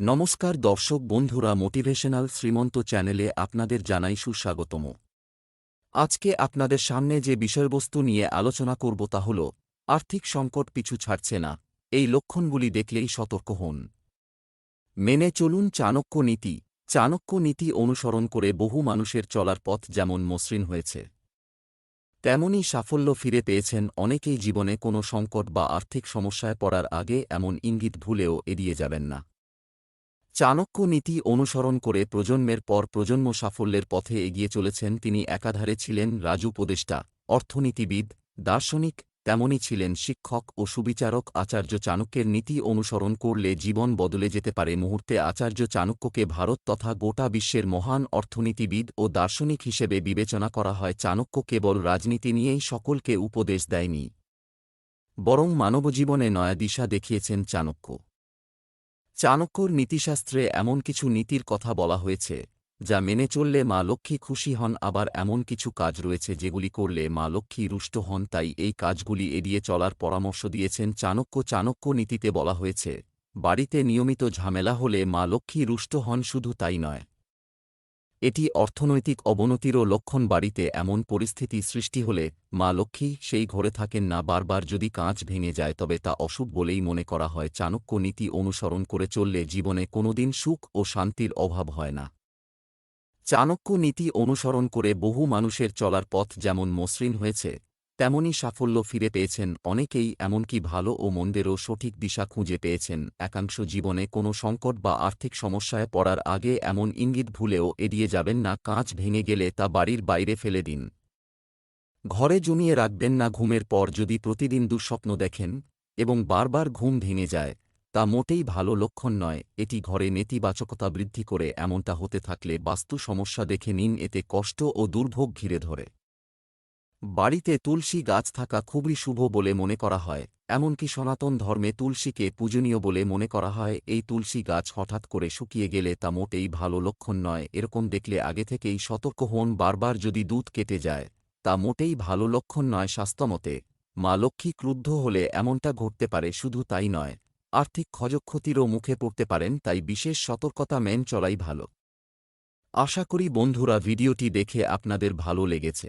নমস্কার দর্শক বন্ধুরা মোটিভেশনাল শ্রীমন্ত চ্যানেলে আপনাদের জানাই সুস্বাগতম। আজকে আপনাদের সামনে যে বিষয়বস্তু নিয়ে আলোচনা করব তা হল, আর্থিক সংকট পিছু ছাড়ছে না, এই লক্ষণগুলি দেখলেই সতর্ক হন। মেনে চলুন চাণক্য নীতি চাণক্য নীতি অনুসরণ করে বহু মানুষের চলার পথ যেমন মসৃণ হয়েছে তেমনই সাফল্য ফিরে পেয়েছেন অনেকেই জীবনে কোনো সংকট বা আর্থিক সমস্যায় পড়ার আগে এমন ইঙ্গিত ভুলেও এড়িয়ে যাবেন না। চাণক্য নীতি অনুসরণ করে প্রজন্মের পর প্রজন্ম সাফল্যের পথে এগিয়ে চলেছেন তিনি একাধারে ছিলেন রাজু উপদেষ্টা, অর্থনীতিবিদ, দার্শনিক তেমনই ছিলেন শিক্ষক ও সুবিচারক আচার্য চাণক্যের নীতি অনুসরণ করলে জীবন বদলে যেতে পারে মুহূর্তে আচার্য চাণক্যকে ভারত তথা গোটা বিশ্বের মহান অর্থনীতিবিদ ও দার্শনিক হিসেবে বিবেচনা করা হয়। চাণক্য কেবল রাজনীতি নিয়েই সকলকে উপদেশ দেয়নি, বরং মানবজীবনে নয়া দিশা দেখিয়েছেন চাণক্য। চাণক্যর নীতিশাস্ত্রে এমন কিছু নীতির কথা বলা হয়েছে, যা মেনে চললে মা লক্ষ্মী খুশি হন, আবার এমন কিছু কাজ রয়েছে যেগুলি করলে মা লক্ষ্মী রুষ্ট হন, তাই এই কাজগুলি এড়িয়ে চলার পরামর্শ দিয়েছেন চাণক্য। চাণক্য নীতিতে বলা হয়েছে, বাড়িতে নিয়মিত ঝামেলা হলে মা লক্ষ্মী রুষ্ট হন, শুধু তাই নয়। এটি অর্থনৈতিক অবনতিরও লক্ষণ বাড়িতে এমন পরিস্থিতি সৃষ্টি হলে মা লক্ষ্মী সেই ঘরে থাকেন না বারবার যদি কাঁচ ভেঙে যায় তবে তা অসুখ বলেই মনে করা হয়। চাণক্য নীতি অনুসরণ করে চললে জীবনে কোনোদিন সুখ ও শান্তির অভাব হয় না। চাণক্য নীতি অনুসরণ করে বহু মানুষের চলার পথ যেমন মসৃণ হয়েছে তেমনি সাফল্য ফিরে পেয়েছেন অনেকেই, এমনকি ভালো ও মন্দেরও সঠিক দিশা খুঁজে পেয়েছেন। একাংশ জীবনে কোনো সংকট বা আর্থিক সমস্যায় পড়ার আগে এমন ইঙ্গিত ভুলেও এড়িয়ে যাবেন না, কাঁচ ভেঙে গেলে তা বাড়ির বাইরে ফেলে দিন। ঘরে জমিয়ে রাখবেন না ঘুমের পর যদি প্রতিদিন দুঃস্বপ্ন দেখেন এবং বারবার ঘুম ভেঙে যায়, তা মোটেই ভালো লক্ষণ নয়। এটি ঘরে নেতিবাচকতা বৃদ্ধি করে এমনটা হতে থাকলে বাস্তু সমস্যা দেখে নিন, এতে কষ্ট ও দুর্ভোগ ঘিরে ধরে। বাড়িতে তুলসী গাছ থাকা খুবই শুভ বলে মনে করা হয়, এমনকি সনাতন ধর্মে তুলসীকে পূজনীয় বলে মনে করা হয়, এই তুলসী গাছ হঠাৎ করে শুকিয়ে গেলে তা মোটেই ভালো লক্ষণ নয়, এরকম দেখলে আগে থেকেই সতর্ক হন বারবার যদি দুধ কেটে যায়, তা মোটেই ভালো লক্ষণ নয় স্বাস্থ্যমতে। মা লক্ষ্মী ক্রুদ্ধ হলে এমনটা ঘটতে পারে, শুধু তাই নয়। আর্থিক ক্ষয়ক্ষতিরও মুখে পড়তে পারেন, তাই বিশেষ সতর্কতা মেন চলাই ভালো। আশা করি বন্ধুরা, ভিডিওটি দেখে আপনাদের ভালো লেগেছে।